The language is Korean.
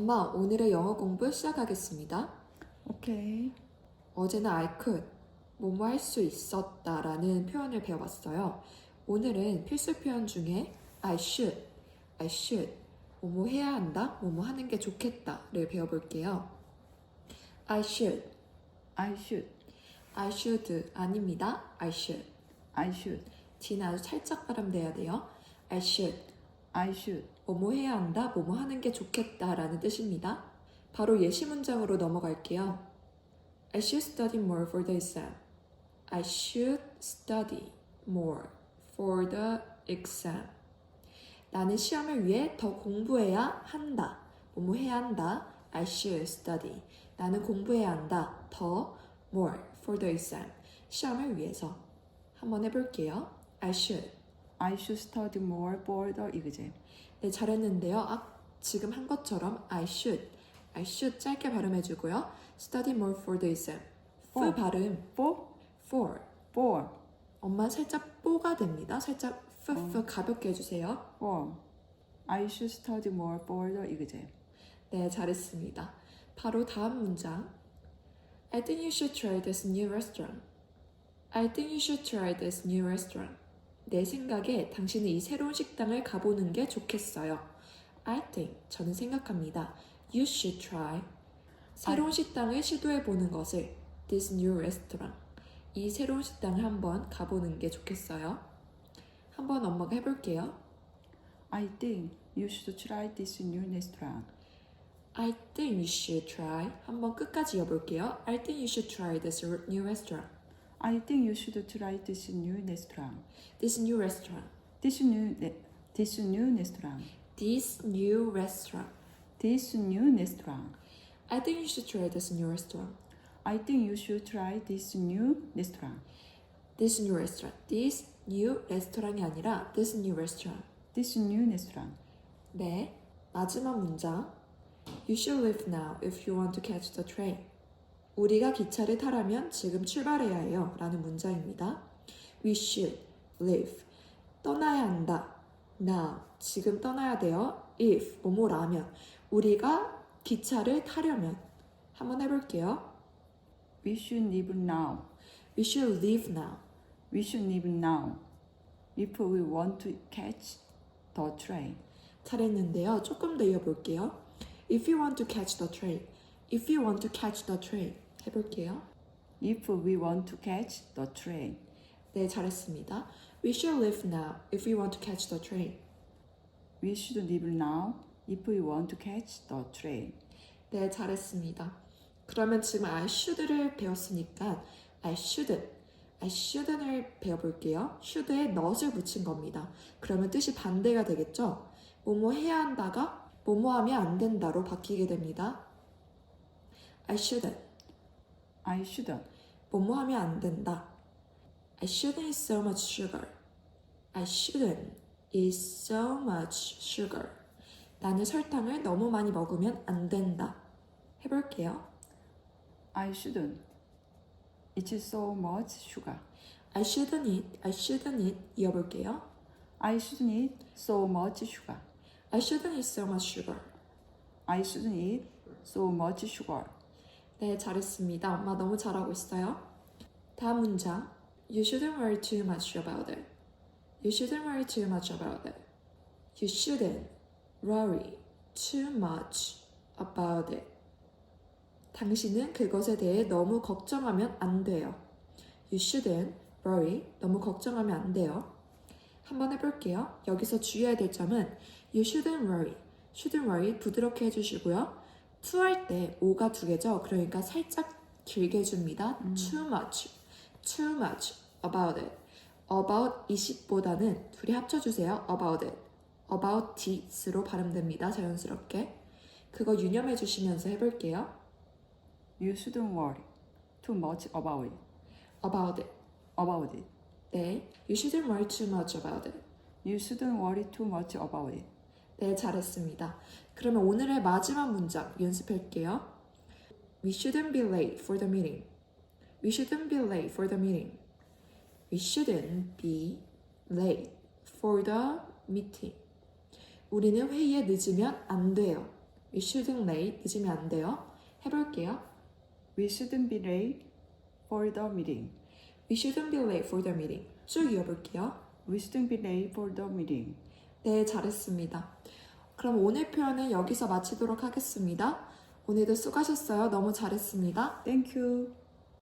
엄마, 오늘의 영어 공부 시작하겠습니다. 오케이. 어제는 I could, 뭐뭐 할 수 있었다 라는 표현을 배워봤어요. 오늘은 필수 표현 중에 I should, I should, 뭐뭐 해야 한다, 뭐뭐 하는 게 좋겠다 를 배워볼게요. I should, I should. I should 아닙니다. I should. I should. D는 아주 살짝 발음돼야 돼요. I should, I should. 뭐뭐 해야 한다, 뭐뭐 하는 게 좋겠다 라는 뜻입니다. 바로 예시 문장으로 넘어갈게요. I should study more for the exam. I should study more for the exam. 나는 시험을 위해 더 공부해야 한다. 뭐뭐 해야 한다. I should study. 나는 공부해야 한다. 더 more for the exam. 시험을 위해서. 한번 해볼게요. I should. I should study more for the exam. 네, 잘했는데요. 아, 지금 한 것처럼 I should, I should 짧게 발음해 주고요. Study more for the exam. F 어. 발음 For? for. For. 엄마 살짝 뽀가 됩니다. 살짝 F, F 가볍게 해주세요. For. I should study more for the exam. 네, 잘했습니다. 바로 다음 문장. I think you should try this new restaurant. I think you should try this new restaurant. 내 생각에 당신은 이 새로운 식당을 가보는 게 좋겠어요. I think, 저는 생각합니다. You should try. 새로운 식당을 시도해 보는 것을 this new restaurant. 이 새로운 식당을 한번 가보는 게 좋겠어요. 한번 엄마가 해볼게요. I think you should try this new restaurant. I think you should try. 한번 끝까지 이어볼게요. I think you should try this new restaurant. I think you should try this new restaurant. This new restaurant. This new re- this new restaurant. This new restaurant. This new restaurant. I think you should try this new restaurant. I think you should try this new restaurant. This new restaurant. This new restaurant이 아니라 this new restaurant. This new restaurant. 네. 마지막 문장. You should leave now if you want to catch the train. 우리가 기차를 타려면 지금 출발해야 해요. 라는 문장입니다. We should leave. 떠나야 한다. Now. 지금 떠나야 돼요. If. 뭐뭐라면. 우리가 기차를 타려면. 한번 해볼게요. We should leave now. We should leave now. We should leave now. If we want to catch the train. 잘했는데요. 조금 더 이어볼게요. If you want to catch the train. If you want to catch the train. 해볼게요. If we want to catch the train. 네, 잘했습니다. We should leave now if we want to catch the train. We should leave now if we want to catch the train. 네, 잘했습니다. 그러면 지금 I should를 배웠으니까 I shouldn't, I shouldn't을 배워볼게요. should에 not을 붙인 겁니다. 그러면 뜻이 반대가 되겠죠? 뭐뭐 해야 한다가 뭐뭐 하면 안 된다로 바뀌게 됩니다. I shouldn't, I shouldn't. 뭐뭐 하면 안 된다. I shouldn't eat so much sugar. I shouldn't eat so much sugar. 나는 설탕을 너무 많이 먹으면 안 된다. 해볼게요. I shouldn't. It's so much sugar. I shouldn't eat, I shouldn't eat 이어볼게요. I shouldn't eat so much sugar. I shouldn't eat so much sugar. I shouldn't eat so much sugar. 네, 잘했습니다. 엄마 너무 잘하고 있어요. 다음 문장. You shouldn't worry too much about it. You shouldn't worry too much about it. You shouldn't worry too much about it. 당신은 그것에 대해 너무 걱정하면 안 돼요. You shouldn't worry. 너무 걱정하면 안 돼요. 한번 해볼게요. 여기서 주의해야 될 점은 you shouldn't worry. shouldn't worry 부드럽게 해주시고요. To 할때 오가 두 개죠. 그러니까 살짝 길게 해줍니다. too much, too much about it. about it보다는 둘이 합쳐주세요. about it, about it으로 발음됩니다. 자연스럽게. 그거 유념해 주시면서 해볼게요. You shouldn't worry too much about it. about it. About it. 네, you shouldn't worry too much about it. You shouldn't worry too much about it. 네, 잘했습니다. 그러면 오늘의 마지막 문장 연습할게요. We shouldn't be late for the meeting. We shouldn't be late for the meeting. We shouldn't be late for the meeting. 우리는 회의에 늦으면 안 돼요. We shouldn't late. 늦으면 안 돼요. 해볼게요. We shouldn't be late for the meeting. We shouldn't be late for the meeting. 쭉 이어볼게요. We shouldn't be late for the meeting. 네, 잘했습니다. 그럼 오늘 표현은 여기서 마치도록 하겠습니다. 오늘도 수고하셨어요. 너무 잘했습니다. You.